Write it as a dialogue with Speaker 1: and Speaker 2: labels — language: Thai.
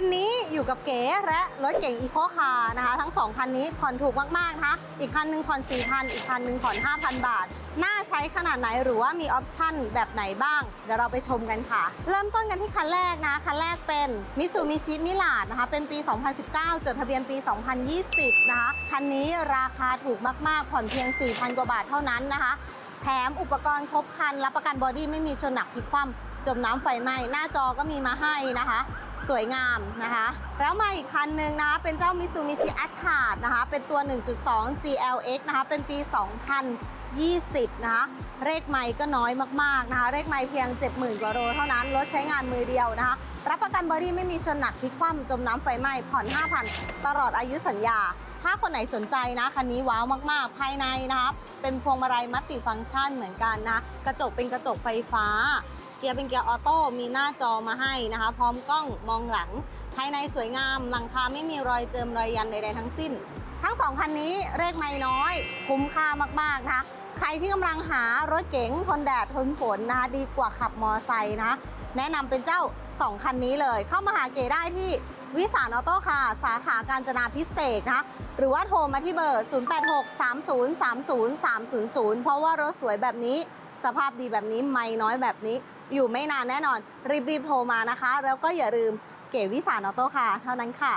Speaker 1: วันนี้อยู่กับเก๋และรถเก๋งอีโคคาร์นะคะ ทั้ง 2 คันนี้ผ่อนถูกมากๆนะคะอีกคันหนึ่งผ่อน 4,000 อีกคันหนึ่งผ่อน 5,000 บาท น่าใช้ขนาดไหนหรือว่ามีออปชั่นแบบไหนบ้าง เดี๋ยวเราไปชมกันค่ะ เริ่มต้นกันที่คันแรกนะ คันแรกเป็นมิซูมิชิมิลาดนะคะ เป็นปี 2019 จดทะเบียนปี 2020 นะคะ คันนี้ราคาถูกมากๆ ผ่อนเพียง 4,000 กว่าบาทเท่านั้นนะคะ แถมอุปกรณ์ครบคันรับประกันบอดี้ไม่มีชนหนักพลิกคว่ำจมน้ำไฟไหม้หน้าจอก็มีมาให้นะคะ สวยงามนะคะ แล้วมาอีกคันหนึ่งนะคะ เป็นเจ้า Mitsubishi a t t a r d นะคะ เป็นตัว 1.2 GLX นะคะ เป็นปี 2020 นะคะ เลขไม่ก็น้อยมากๆนะคะ เลขไม่เพียง 70,000 กว่าโลเท่านั้น รถใช้งานมือเดียวนะคะ รับประกันบอดี้ไม่มีชนหนักพลิกคว่ำจมน้ำไฟไหม้ ผ่อน 5,000 ตลอดอายุสัญญา ถ้าคนไหนสนใจนะ คันนี้ว้าวมากๆ ภายในนะคะเป็นพวงมาลัยมัลติฟังก์ชันเหมือนกันนะ กระจกเป็นกระจกไฟฟ้า เกียร์เป็นเกียร์ออโต้มีหน้าจอมาให้นะคะ พร้อมกล้องมองหลัง ภายในสวยงาม หลังคาไม่มีรอยเจิมรอยยันใด ๆ ทั้งสิ้น ทั้งสองคันนี้เลขไม่น้อย คุ้มค่ามากๆนะคะใครที่กำลังหารถเก๋งทนแดดทนฝนนะคะดีกว่าขับมอไซค์นะคะแนะนำเป็นเจ้า 2 คันนี้เลย เข้ามาหาเก๋ได้ที่วิสานออโต้ค่ะ สาขาการจนาพิเศษนะคะหรือว่าโทรมาที่เบอร์ 0863030300 เพราะว่ารถสวยแบบนี้ สภาพดีแบบนี้ไม่น้อยแบบนี้ อยู่ไม่นานแน่นอน รีบๆโทรมานะคะ แล้วก็อย่าลืมเก๋วิสานออโต้ค่ะ เท่านั้นค่ะ